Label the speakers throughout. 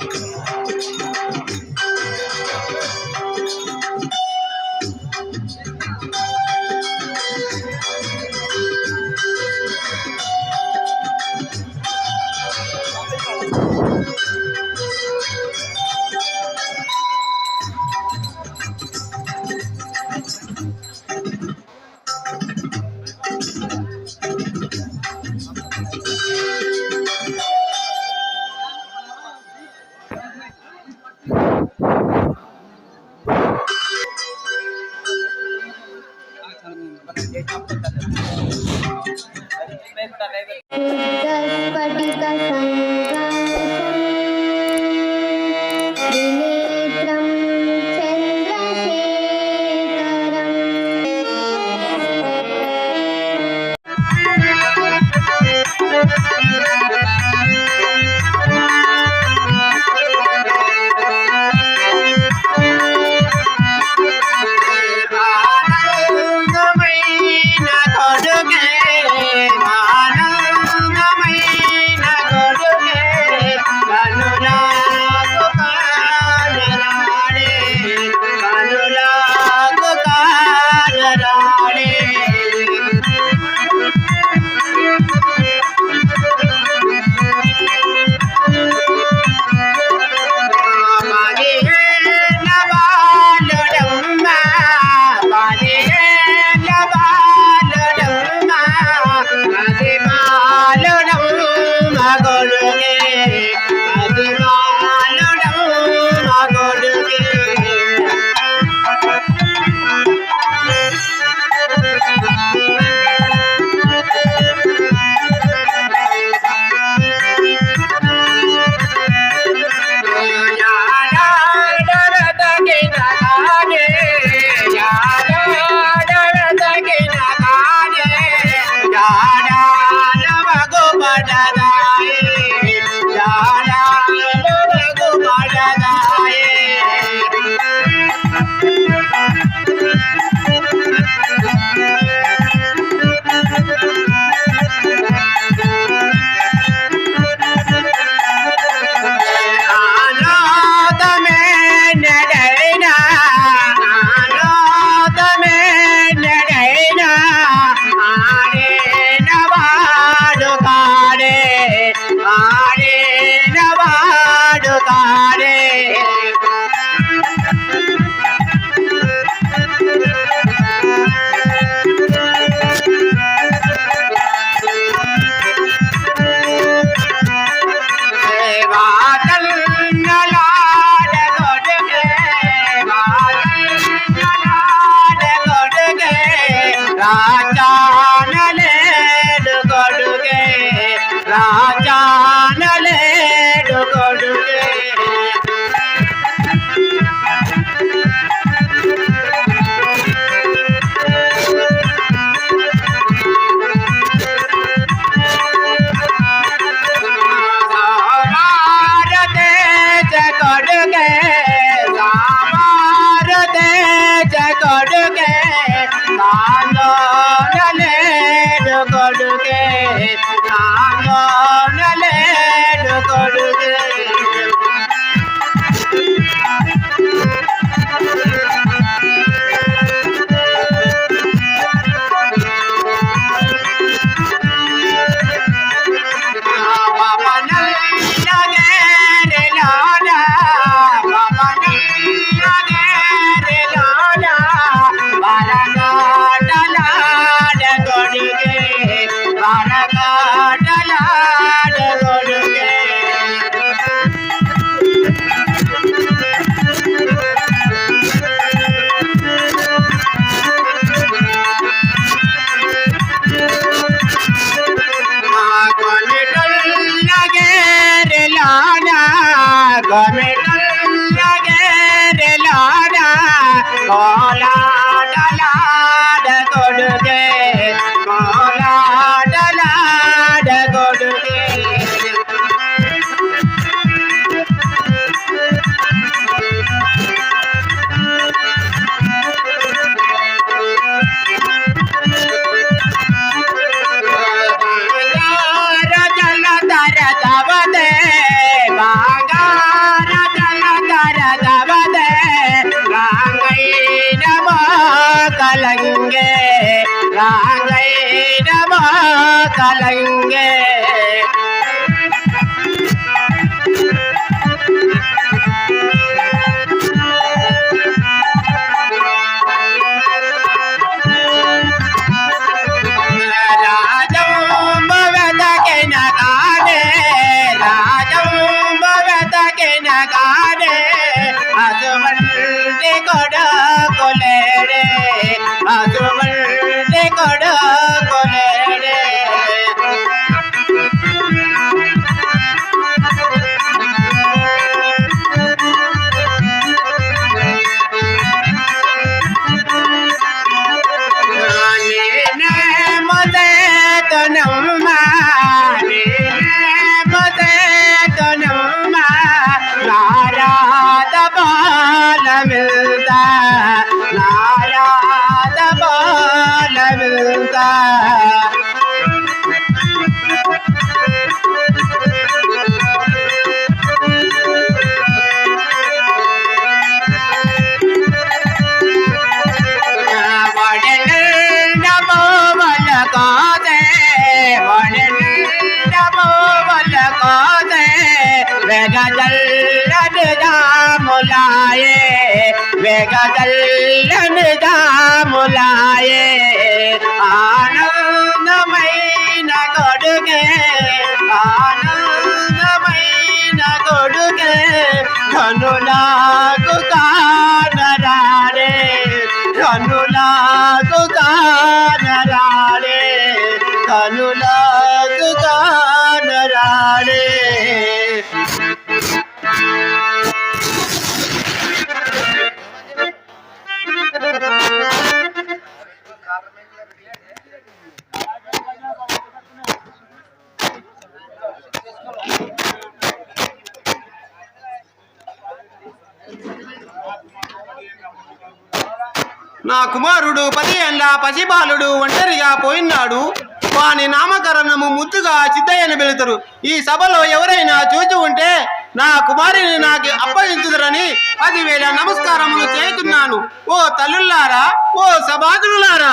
Speaker 1: Look kalayunge ములాయే వేగదల్లని ములాయే ఆనందమైన కొడుకే ఆనందమైన కొడుకే కనులాకు
Speaker 2: కుమారుడు పది ఏళ్ళ పసిబాలుడు ఒంటరిగా పోయినాడు. వాని నామకరణము ముద్దుగా చిత్తయ్యని వెళుతారు. ఈ సభలో ఎవరైనా చూచి ఉంటే నా కుమారుని నాకు అప్పగించుదరని పదివేల నమస్కారములు చేస్తున్నాను ఓ తల్లులారా ఓ సభాదులారా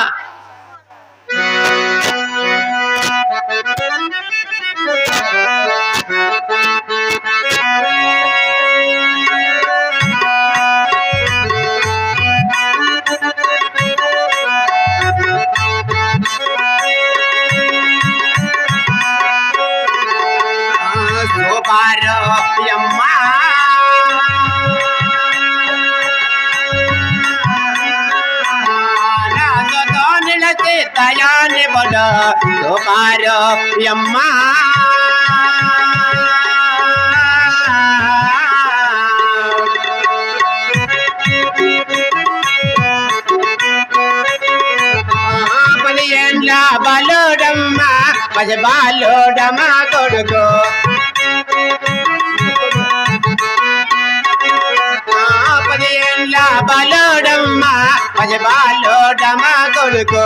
Speaker 1: పది బాలుడమ్మ కొడుకు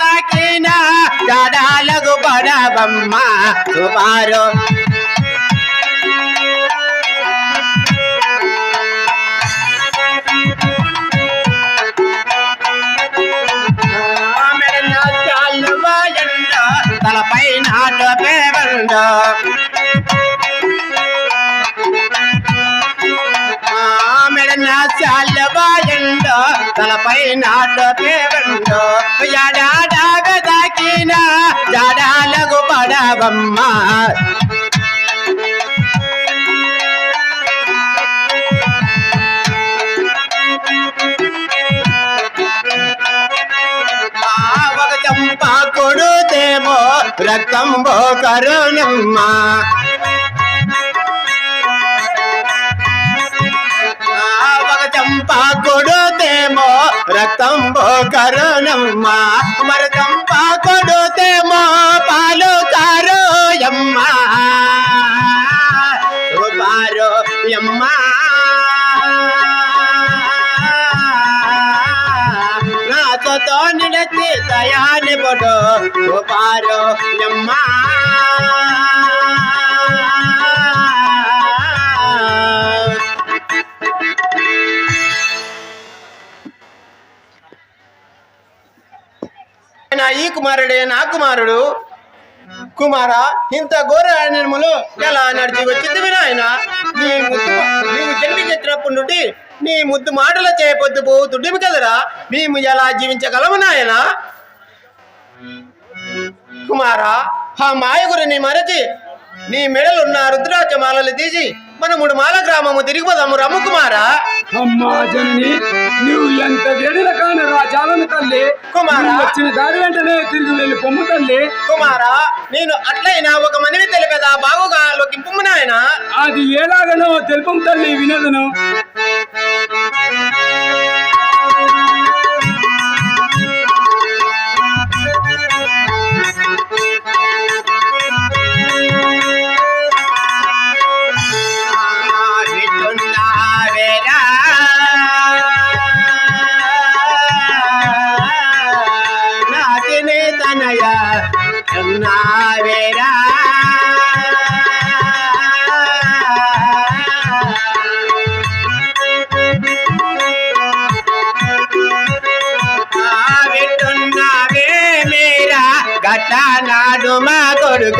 Speaker 1: తాకిన దాడాలకు పడవమ్మ సుమారు తలపై నాట పేవండ మెడన చాలవాయండ తలపై నాడు పేవండ యాడాడాగ దాకిన జాడాలకు పడవమ్మ. చంపా చంప కొడుతేమో రక్తం కరుణమ్మా. కొడుతేమో రక్తం కరుణమ్మ కొడుతేమో పాలు కారోయమ్మ. పారో నాతో నిలచి దయాని బొడు పారో నా
Speaker 2: ఈ కుమారుడే నా కుమారుడు. కుమార ఇంత ఘోరములు ఎలా నడిచి వచ్చింది వినాయన నీ ముద్దు నీవు చెండి నుండి నీ ముద్దు మాటల చేయపొద్దు పోతుండేవి కదరా? మేము ఎలా జీవించగలము నాయన? కుమారా ఆ మాయగురిని మరచి నీ మెడలున్న రుద్రాక్ష మాలలు తీసి మన మూడు మాల గ్రామము తిరిగి పోదాము రమ్ము కుమారా
Speaker 3: అమ్మా జనని నువ్వు ఎంత వేడిన కాని రాజాలను తల్లి.
Speaker 2: కుమారా.
Speaker 3: వచ్చిన దారి వెంటనే తిరిగి వెళ్ళి పొమ్ము తల్లి.
Speaker 2: కుమారా నేను అట్లయినా ఒక మనవి తెలిపేదా బాగుగా లొక్కింపు నాయన.
Speaker 3: అది ఎలాగనో తెలుపం తల్లి వినదును.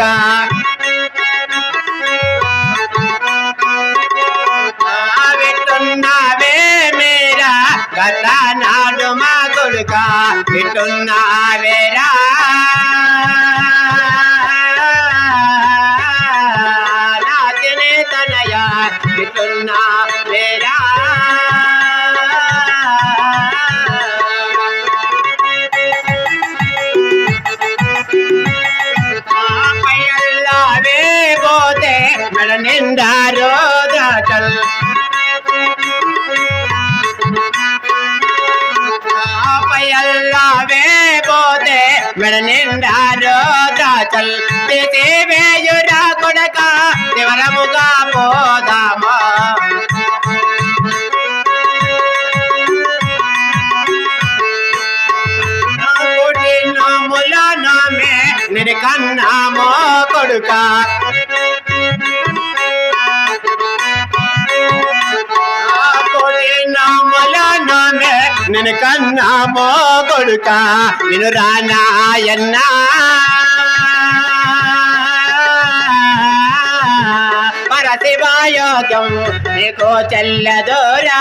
Speaker 1: গা రోజాటల్ పయ్యల్లావే పోతే మెడ నిండా రోజాటల్ తీసి వేయురా కొడక వివరముగా పోదామా? కోటి నాముల నామే నిరకన్నామో కొడుక. కోటి నిన్ను నిరకన్నామో కొడుక నిన్ను రానాయన్నా పరశివాయోగం నీకు చెల్లదోరా.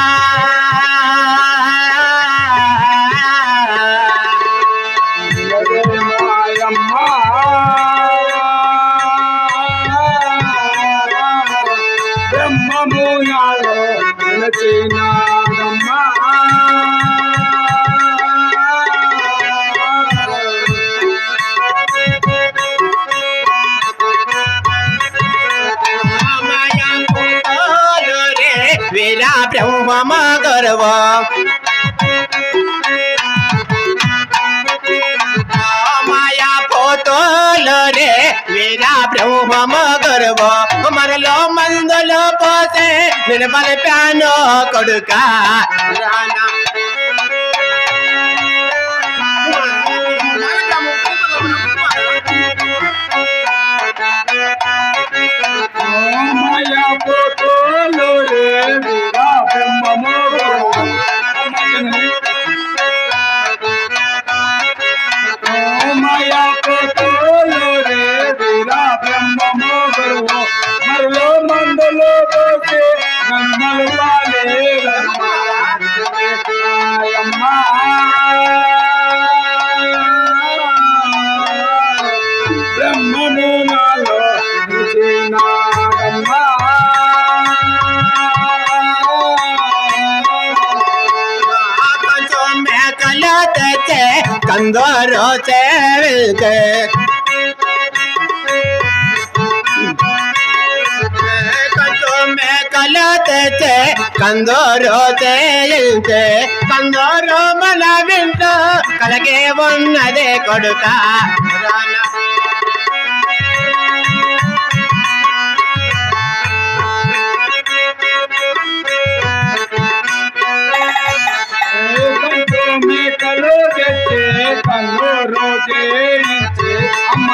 Speaker 3: करवा माया ब्रह्म मंगल पोसे
Speaker 1: निर्मल प्यानो कड़का। కందోరు చేవితే కొంచెం మేకలు తెచ్చే కందోరు చేయితే మన వింటూ కలగే ఉన్నదే కొడుక రానా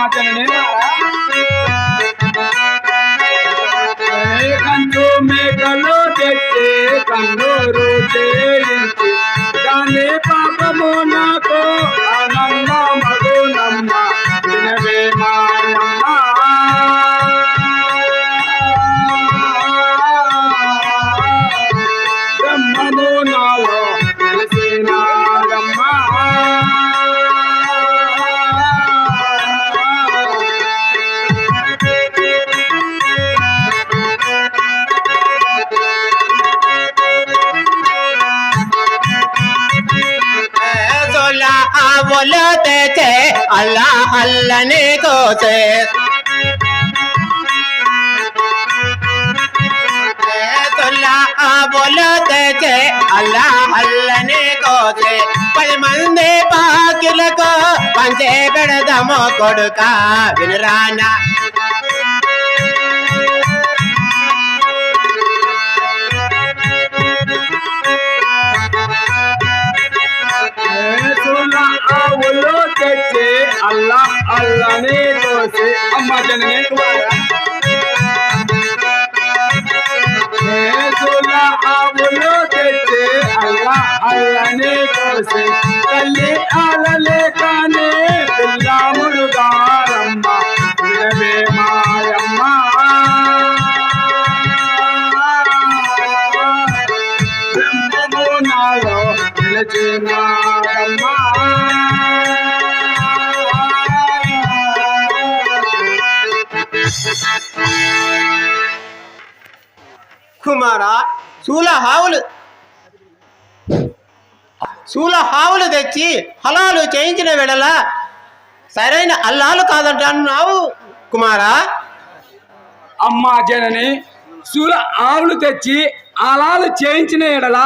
Speaker 3: అమ్మ
Speaker 1: అల్లా అల్లని కోసే తుల్లా బోలో తెచ్చే అల్లా అల్లని కోసే పది మంది పాకిలకు పంచే పెడదాము కొడుక వినరానా?
Speaker 3: ఏసుల అల్లా అల్లని కోసి అమ్మ జనని ఏసుల ఆవులు తెచ్చి అల్లా అల్లని కోసి తల్లి అలలే కానీ పిల్లములు దారమ్మ
Speaker 2: కుమారా శూల హావులు. శూల హావులు తెచ్చి హలాలు చేయించిన వెడల సరైన అల్లాలు కాదంటున్నావు కుమారా.
Speaker 3: అమ్మా జనని శూల ఆవులు తెచ్చి అలాలు చేయించిన ఎడల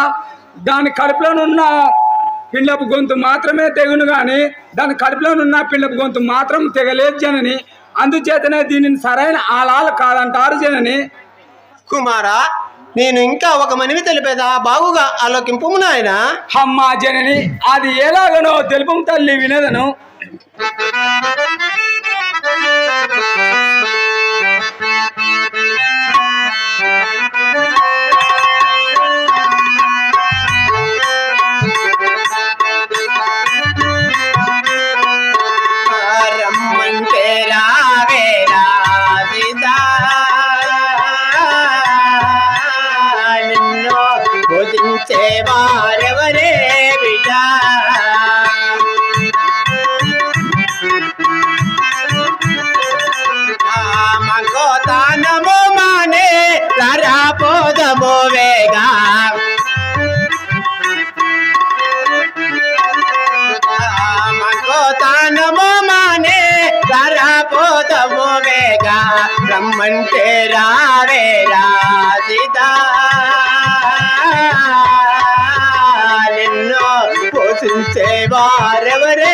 Speaker 3: దాని కడుపులోనున్న పిండపు గొంతు మాత్రమే తెగును గాని దాని కడుపులోనున్న పిండపు గొంతు మాత్రం తెగలేదు జనని. అందుచేతనే దీనిని సరైన ఆలాలు కాదంటారు జనని.
Speaker 2: కుమారా నేను ఇంకా ఒక మనవి తెలిపేదా? బాగుగా ఆలోకింపు నాయన.
Speaker 3: అమ్మా జనని అది ఎలాగనో తెలుపు తల్లి వినదను.
Speaker 1: వారెవరే బిడ్డ. మగోతానము మానే రారా పోదము వేగా. మగోతానము మానే రారా పోదము వేగా. రమ్మంటే రావేరా సీతా నిన్ను పోషించే వారెవరే?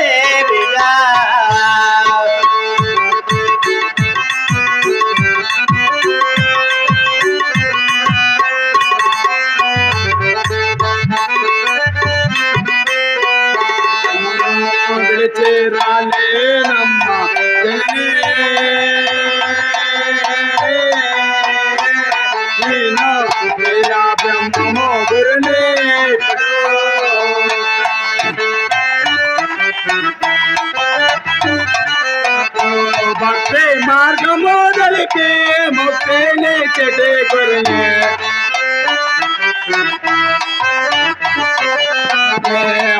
Speaker 3: ಮಾರ್ಗಮೋದಲಿಕೆ ಮುತ್ತೇನೆ ಚಟೆ ಕೊರನೆ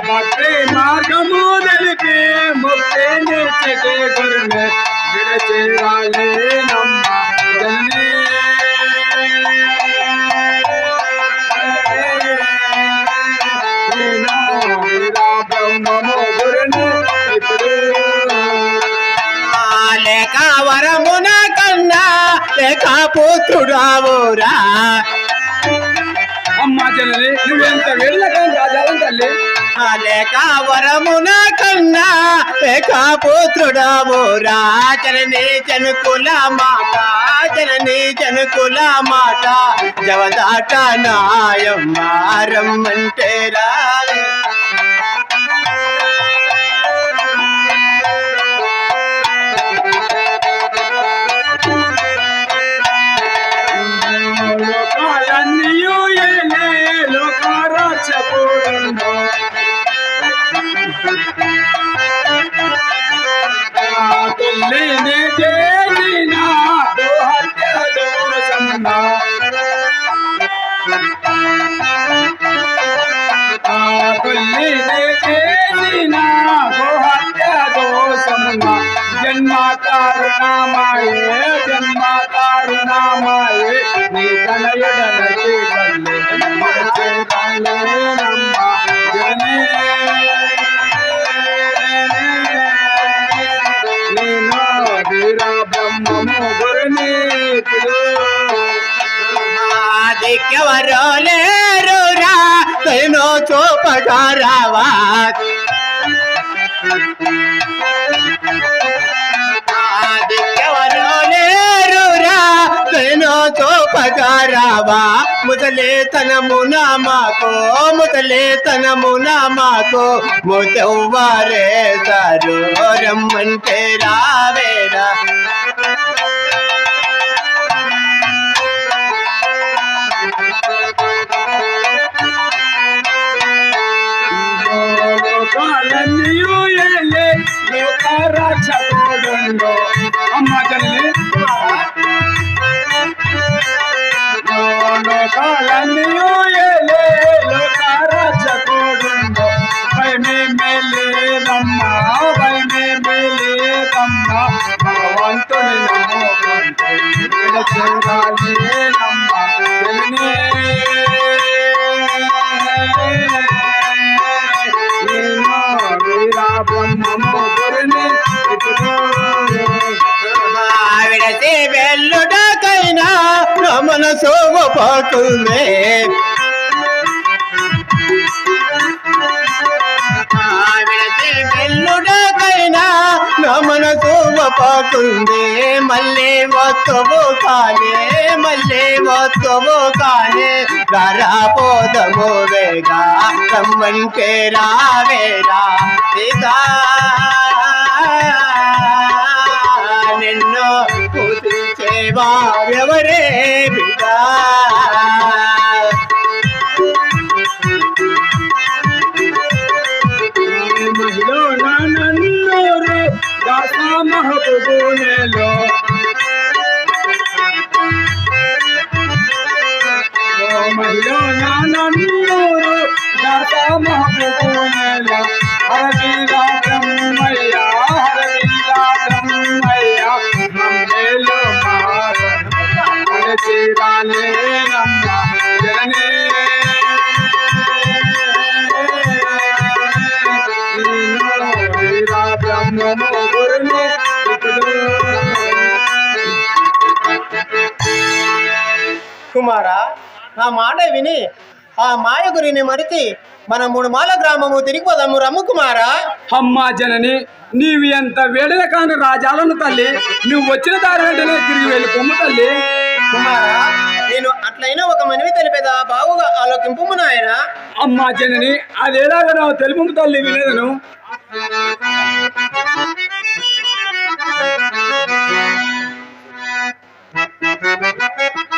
Speaker 3: ಮತ್ತೆ ಮಾರ್ಗಮೋದಲಿಕೆ ಮುತ್ತೇನೆ ಚಟೆ ಕೊರನೆ ಬಿಡಚೇರಾಲೆ ನಮ್ಮ ಜನ್ನೇ ब्रह्म गुरु कावर
Speaker 1: లేక పుత్రుడావురా
Speaker 3: అమ్మ జనని నువ్వెంత వెళ్ళకం రాజాలం తల్లి?
Speaker 1: లేక వరమున కన్నా లేక పుత్రుడావురా జనని జనుకుల మాట జనని జనుకుల మాట. జవదాట నాయమ్మ రమ్మంటే రాలే.
Speaker 3: తల్లిని చేసిన తల్లిని చేసిన జన్మ జన్మ నీ తనయుడనకి
Speaker 1: దిక్కెవరో లేరురా తైనో చూపగారావా పగారావా ముదలే తనమునా నామాకో ముదలే తనమునా నామాకో ముదవ్వారే సారు రమ్మంటే రావేరా. సోమ పాకుందే వెల్లుడకైనా రమణ సోమ పాకుందే మళ్ళీ వస్తువు కానే మళ్ళీ వస్తువు కానే. రాపోదము వేగా రమ్మంటే రావేరా నిన్ను పూజించేవారెవరే బిడ్డా.
Speaker 2: కుమారా నా మాట విని ఆ మాయగురిని మరిచి మన మూడు మాల గ్రామము తిరిగిపోదాము రమ్ము కుమారా.
Speaker 3: అమ్మా జనని నీవు ఎంత వేడిన కాని రాజాలను తల్లి నువ్వు వచ్చిన దారి వెంటనే తిరిగి వెళ్ళి పొమ్ము తల్లి.
Speaker 2: కుమారా నేను అట్లయినా ఒక మనవి తెలిపేదా బావుగా ఆలోకింపు నాయన.
Speaker 3: అమ్మా జనని అది ఎలాగనో తెలుపు తల్లి వినేదను.
Speaker 1: కొడుక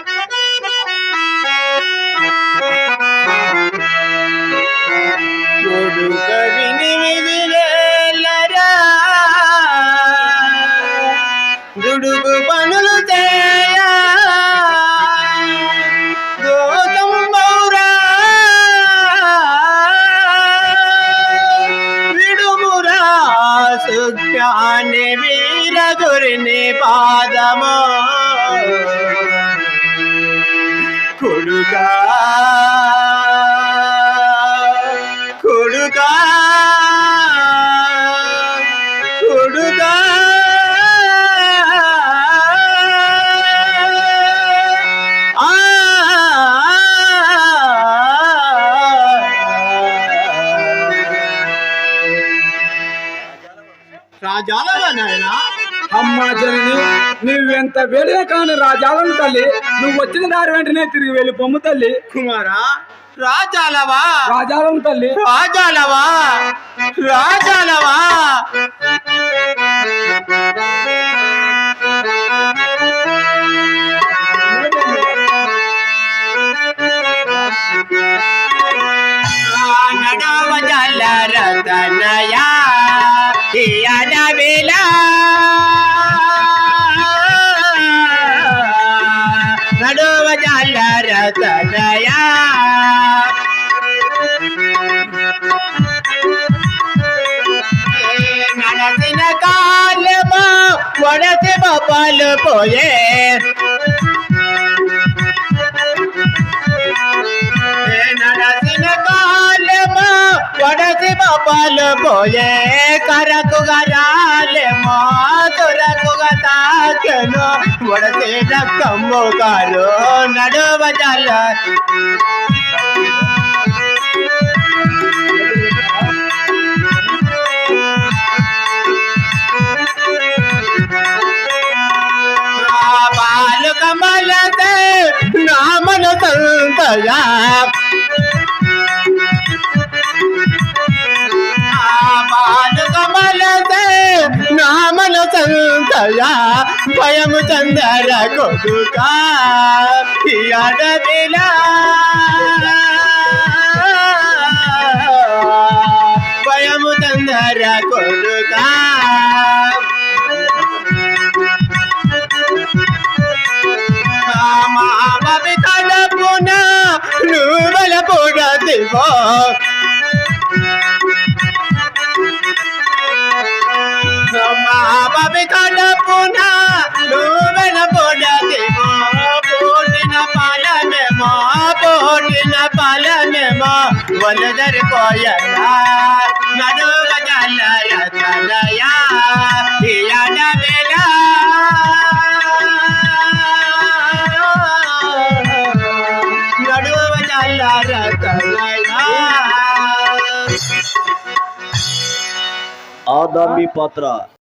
Speaker 2: రాజాలవా నాయన?
Speaker 3: అమ్మా జనని నువ్వెంత వేడిన కాని రాజాలను తల్లి. నువ్వు వచ్చిన దారి వెంటనే తిరిగి వెళ్ళి పొమ్ము తల్లి.
Speaker 2: కుమారా రాజాలవా?
Speaker 3: రాజాలను తల్లి.
Speaker 2: రాజాలవా? రాజాలవా?
Speaker 1: పాలు పోయే. నడసిన కాలమా వడసి పాలు పోయే. కరకు గరాలే మా తొరకు తాకెను. వడసే రక్కమ్ము కారు నడువ కమలతే నామన సంతయా పాలు కమలతే నామన సంతయా భయము చందర కొడుక అడవిలా భయము చందర కొడుకా దేవా మామవి కడపున నువ్వల పొడదివో పోటిన పాలనేమో పోటిన పాలనేమో వలదరిపోయా నడువ తలయా వేలా
Speaker 4: आदमी पात्रा।